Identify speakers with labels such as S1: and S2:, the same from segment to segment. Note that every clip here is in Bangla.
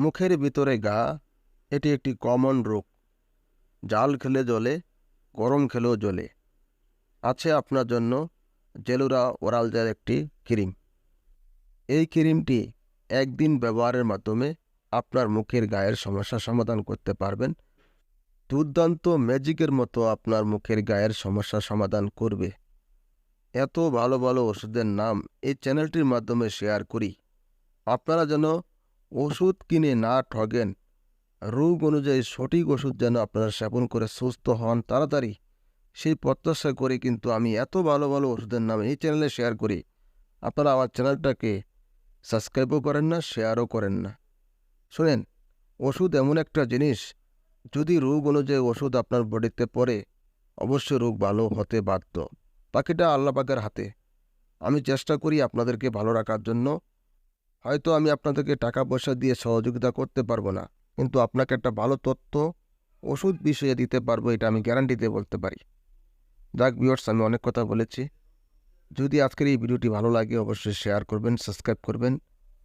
S1: মুখের ভিতরে গা, এটি একটি কমন রোগ। জাল খেলে জ্বলে, গরম খেলেও জ্বলে। আছে আপনার জন্য জেলুরা ওরালজার একটি ক্রিম। এই ক্রিমটি একদিন ব্যবহারের মাধ্যমে আপনার মুখের গায়ের সমস্যা সমাধান করতে পারবেন। দুর্দান্ত ম্যাজিকের মতো আপনার মুখের গায়ের সমস্যা সমাধান করবে। এত ভালো ভালো ওষুধের নাম এই চ্যানেলটির মাধ্যমে শেয়ার করি। আপনারা যেন ওষুধ কিনে না ঠগেন। রোগ অনুযায়ী সঠিক ওষুধ যেন আপনারা সেবন করে সুস্থ হন তাড়াতাড়ি। সেই প্রত্যাশা করে কিন্তু আমি এত ভালো ভালো ওষুধের নাম এই চ্যানেলে শেয়ার করি। আপনারা আমার চ্যানেলটাকে সাবস্ক্রাইবও করেন না শেয়ারও করেন না। শোনেন, ওষুধ এমন একটা জিনিস, যদি রোগ অনুযায়ী ওষুধ আপনার বডিতে পড়ে, অবশ্যই রোগ ভালো হতে বাধ্য। পাখিটা আল্লাহ পাকের হাতে। আমি চেষ্টা করি আপনাদেরকে ভালো রাখার জন্য। হয়তো আমি আপনাদেরকে টাকা পয়সা দিয়ে সহযোগিতা করতে পারব না, কিন্তু আপনাকে একটা ভালো তথ্য, ওষুধ বিষয়ে দিতে পারব, এটা আমি গ্যারান্টি দিয়ে বলতে পারি। যাক ভিওর্স আমি অনেক কথা বলেছি। যদি আজকের এই ভিডিওটি ভালো লাগে, অবশ্যই শেয়ার করবেন সাবস্ক্রাইব করবেন,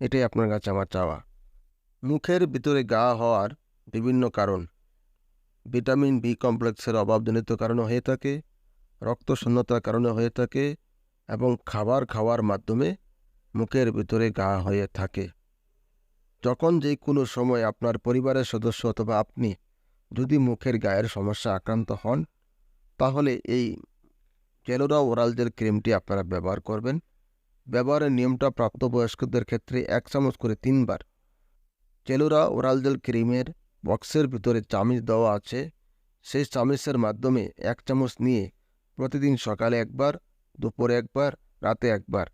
S1: এটাই আপনার কাছে আমার চাওয়া। মুখের ভিতরে গা হওয়ার বিভিন্ন কারণ। ভিটামিন বি কমপ্লেক্সের অভাবজনিত কারণে হয়ে থাকে রক্ত শূন্যতার কারণে হয়ে থাকে, এবং খাবার খাওয়ার মাধ্যমে মুখের ভিতরে গা হয়ে থাকে। যখন যে কোনো সময় আপনার পরিবারের সদস্য অথবা আপনি যদি মুখের গায়ের সমস্যা আক্রান্ত হন, তাহলে এই জেলোরা ওরালজের ক্রিমটি আপনারা ব্যবহার করবেন। ব্যবহারের নিয়মটা প্রাপ্তবয়স্কদের ক্ষেত্রে এক চামচ করে তিনবার। জেলোরা ওরালজেল ক্রিমের বক্সের ভিতরে চামিচ দেওয়া আছে। সেই চামিচের মাধ্যমে এক চামচ নিয়ে প্রতিদিন সকালে একবার, দুপুরে একবার, রাতে একবার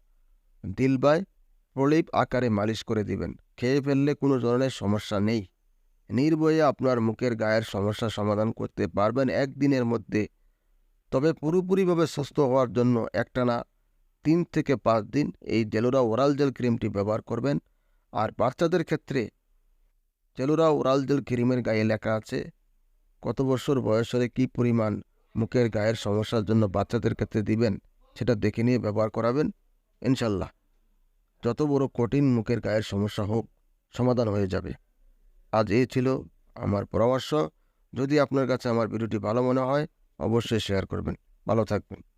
S1: দিলবায় প্রলিপ আকারে মালিশ করে দিবেন। খেয়ে ফেললে কোনো ধরনের সমস্যা নেই। নির্ভয়ে আপনার মুখের গায়ের সমস্যা সমাধান করতে পারবেন একদিনের মধ্যে। তবে পুরোপুরিভাবে সুস্থ হওয়ার জন্য একটানা তিন থেকে পাঁচ দিন এই জেলোরা ওরাল জেল ক্রিমটি ব্যবহার করবেন। আর বাচ্চাদের ক্ষেত্রে জেলোরা ওরাল জেল ক্রিমের গায়ে লেখা আছে, কত বছর বয়স হলে কী পরিমাণ মুখের গায়ের সমস্যার জন্য বাচ্চাদের ক্ষেত্রে দিবেন, সেটা দেখে নিয়ে ব্যবহার করাবেন। ইনশাল্লাহ। যত বড় কঠিন মুখের গায়ের সমস্যা হোক, সমাধান হয়ে যাবে। আজ এ ছিল আমার পরামর্শ। যদি আপনার কাছে আমার ভিডিওটি ভালো মনে হয়, অবশ্যই শেয়ার করবেন। ভালো থাকবেন।